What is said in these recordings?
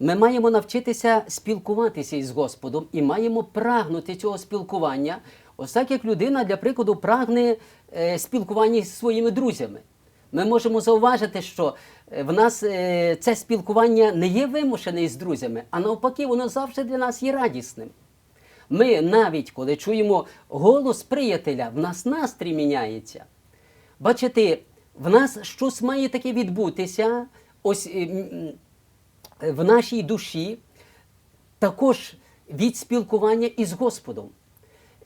Ми маємо навчитися спілкуватися із Господом і маємо прагнути цього спілкування. Ось так як людина, для прикладу, прагне е, спілкування зі своїми друзями. Ми можемо зауважити, що е, в нас е, це спілкування не є вимушене з друзями, а навпаки, воно завжди для нас є радісним. Ми навіть коли чуємо голос приятеля, в нас настрій міняється. Бачите, в нас щось має таке відбутися, ось е, е, в нашій душі, також від спілкування із Господом.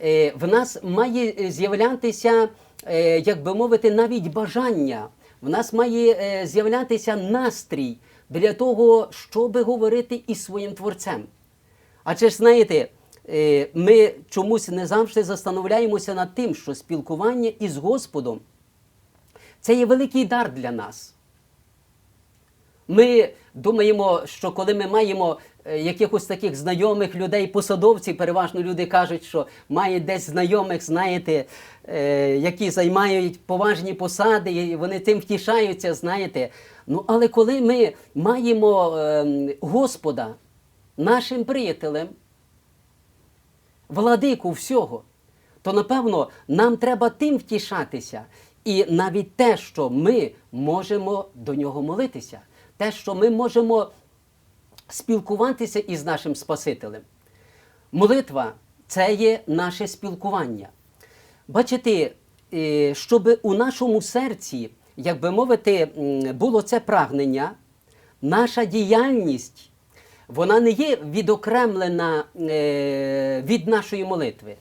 Е, В нас має е, з'являтися, е, як би мовити, навіть бажання, в нас має з'являтися настрій для того, щоб говорити із своїм творцем. Адже ж знаєте, ми чомусь не завжди застановляємося над тим, що спілкування із Господом це є великий дар для нас. Ми думаємо, що коли ми маємо е, якихось таких знайомих людей, посадовців, переважно люди кажуть, що мають десь знайомих, знаєте, е, які займають поважні посади, і вони тим втішаються, знаєте. Ну, але коли ми маємо е, Господа нашим приятелем, владику всього, то напевно нам треба тим втішатися. І навіть те, що ми можемо до нього молитися, те, що ми можемо спілкуватися із нашим Спасителем. Молитва це є наше спілкування. Бачите, е, щоб у нашому серці, як би мовити, було це прагнення, наша діяльність, вона не є відокремлена е, від нашої молитви.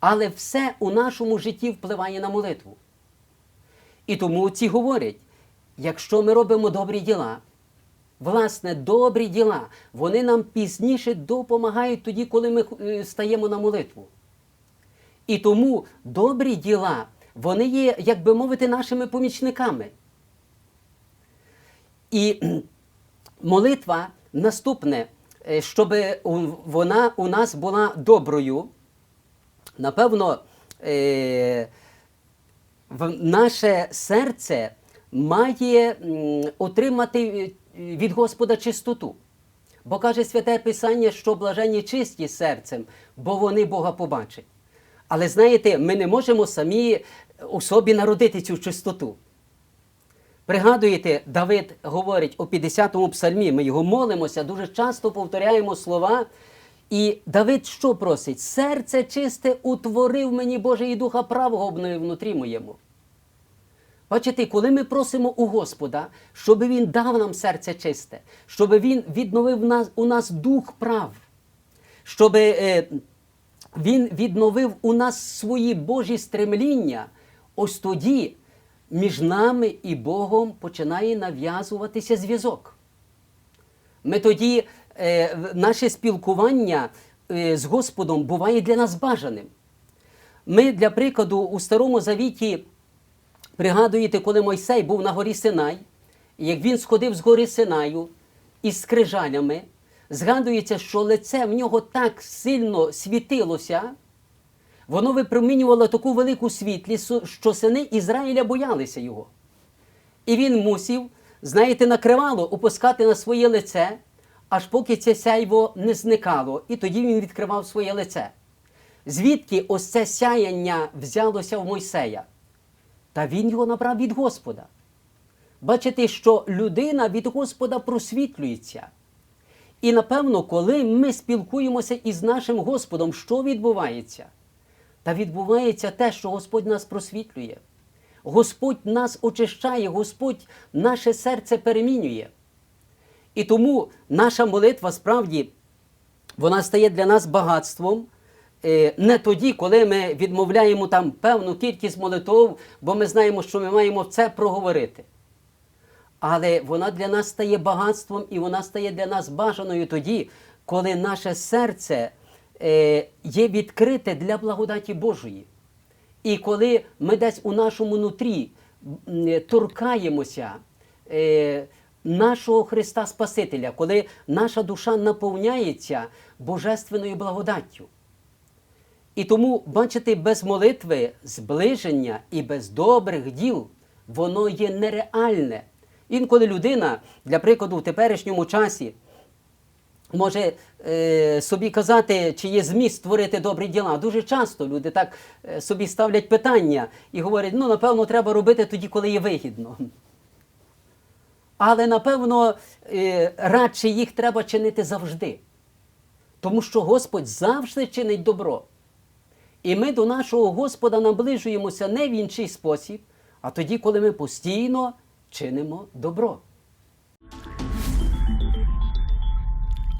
Але все у нашому житті впливає на молитву. І тому ці говорять, якщо ми робимо добрі діла, власне, добрі діла, вони нам пізніше допомагають тоді, коли ми е, стаємо на молитву. І тому добрі діла, вони є, як би мовити, нашими помічниками. І молитва наступне, е, щоб вона у нас була доброю, напевно, е, наше серце має отримати е, від Господа чистоту. Бо каже святе Писання, що блаженні чисті серцем, бо вони Бога побачать. Але знаєте, ми не можемо самі у собі народити цю чистоту. Пригадуєте, Давид говорить у 50-му псальмі, ми його молимося, дуже часто повторяємо слова. І Давид що просить? Серце чисте утворив мені Боже і духа правого обновив внутрі моєму. Бачите, коли ми просимо у Господа, щоб Він дав нам серце чисте, щоб Він відновив у нас дух прав, щоб е, Він відновив у нас свої Божі стремління, ось тоді між нами і Богом починає нав'язуватися зв'язок. Ми тоді, е, наше спілкування е, з Господом буває для нас бажаним. Ми, для прикладу, у Старому Завіті пригадуєте, коли Мойсей був на горі Синай, і як він сходив з гори Синаю із скрижалями, згадується, що лице в нього так сильно світилося, воно випромінювало таку велику світлість, що сини Ізраїля боялися його. І він мусів, знаєте, накривало опускати на своє лице, аж поки це сяйво не зникало, і тоді він відкривав своє лице. Звідки ось це сяяння взялося в Мойсея? Та він його набрав від Господа. Бачите, що людина від Господа просвітлюється. І напевно, коли ми спілкуємося із нашим Господом, що відбувається? Та відбувається те, що Господь нас просвітлює. Господь нас очищає, Господь наше серце перемінює. І тому наша молитва справді вона стає для нас багатством. Е, Не тоді, коли ми відмовляємо там певну кількість молитв, бо ми знаємо, що ми маємо це проговорити. Але вона для нас стає багатством і вона стає для нас бажаною тоді, коли наше серце е, є відкрите для благодаті Божої. І коли ми десь у нашому нутрі торкаємося е, нашого Христа Спасителя, коли наша душа наповняється божественною благодаттю. І тому, бачите, без молитви, зближення і без добрих діл воно є нереальне. Інколи людина, для прикладу, в теперішньому часі може е, собі казати, чи є зміст створити добрі діла. Дуже часто люди так е, собі ставлять питання і говорять, ну, напевно, треба робити тоді, коли є вигідно. Але напевно е, радше їх треба чинити завжди. Тому що Господь завжди чинить добро. І ми до нашого Господа наближуємося не в інший спосіб, а тоді, коли ми постійно чинимо добро.